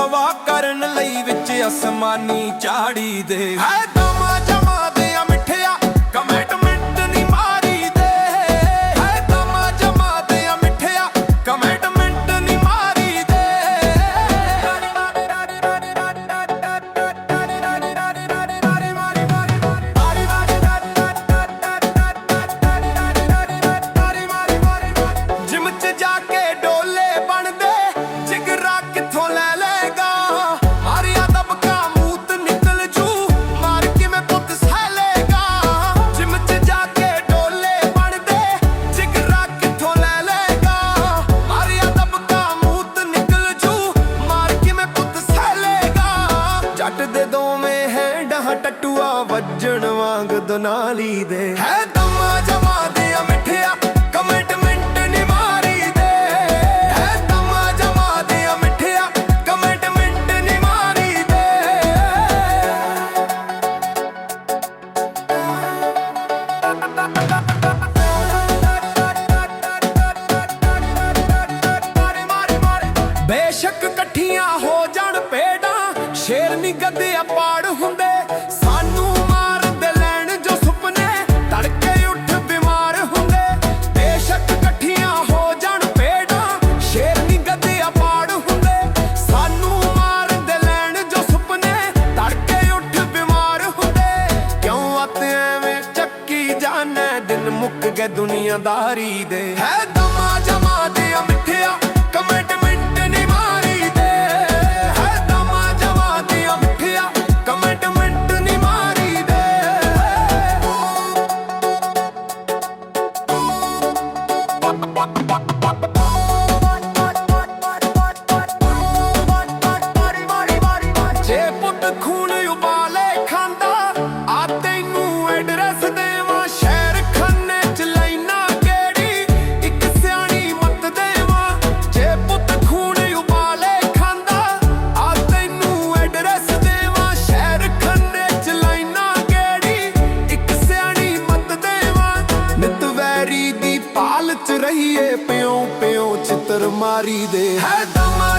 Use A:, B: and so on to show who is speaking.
A: ਹਵਾ ਕਰਨ ਲਈ ਵਿੱਚ ਅਸਮਾਨੀ ਝਾੜੀ ਦੇ। ਹੈ ਦਮਾ ਜਮਾ ਦੇ ਮਿੱਠਿਆ ਕਮਿਟਮੈਂਟ ਲੇਗਾ ਜੱਟ ਦੇ ਦੋਵੇਂ ਹੈਂਡਾਂ ਟਟੂਆ ਵੱਜਣ ਵਾਂਗ ਦਨਾਲੀ ਦੇ। ਹੈ ਦਮਾ ਜਮਾ ਦੇ ਮਿੱਠਿਆ ਕਮਿਟਮੈਂਟ ਨਹੀਂ ਮਾਰੀ ਦੇ ਹੈ ਦਮਾ ਜਮਾ ਦੇ ਮਿੱਠਿਆ ਕਮਿਟਮੈਂਟ ਨਹੀਂ ਮਾਰੀ ਦੇ ਬੇਸ਼ੱਕ ਇਕੱਠੀਆਂ ਹੋ ਨਹੀਂ ਗੱਦੇ ਪਾੜ ਹੁੰਦੇ। ਸਾਨੂੰ ਮਾਰਦੇ ਲੈਣ ਜੋ ਸੁਪਨੇ, ਤੜਕੇ ਉੱਠ ਬਿਮਾਰ ਹੁੰਦੇ। ਬੇਸ਼ੱਕ ਇਕੱਠੀਆਂ ਹੋ ਜਾਣ ਪੇੜਾਂ, ਸ਼ੇਰ ਨਹੀਂ ਗੱਦੇ ਪਾੜ ਹੁੰਦੇ। ਸਾਨੂੰ ਮਾਰਦੇ ਲੈਣ ਜੋ ਸੁਪਨੇ, ਤੜਕੇ ਉੱਠ ਬਿਮਾਰ ਹੁੰਦੇ। ਕਿਉਂ ਆਤੇ ਐਵੇਂ ਚੱਕੀ ਜਾਣੇ ਦਿਨ ਮੁੱਕ ਗਏ ਦੁਨੀਆਦਾਰੀ ਦੇ। ਹੈ ਖੂਨ ਉਬਾਲੇ ਖਾਂਦਾ। ਆ ਤੈਨੂੰ ਐਡਰੈਸ ਦੇਵਾਂ। ਸ਼ਹਿਰ ਖਾਨੇ ਚ ਲੈਣਾ ਕਿਹੜੀ? ਇੱਕ ਸਿਆਣੀ ਮੱਤ ਦੇਵਾਂ। ਜੇ ਪੁੱਤ ਖੂਨ ਉਬਾਲੇ ਖਾਂਦਾ, ਆ ਤੈਨੂੰ ਐਡਰੈਸ ਦੇਵਾਂ। ਸ਼ਹਿਰ ਖੰਨੇ ਚ ਲੈਣਾ ਕਿਹੜੀ? ਇੱਕ ਸਿਆਣੀ ਮੱਤ ਦੇਵਾਂ। ਨਿਤ ਵੈਰੀ ਦੀ ਪਾਲ ਚ ਰਹੀਏ ਪਿਓ ਪਿਓ ਚਿੱਤਰ ਮਾਰੀ ਦੇ। ਹੈ ਦਮ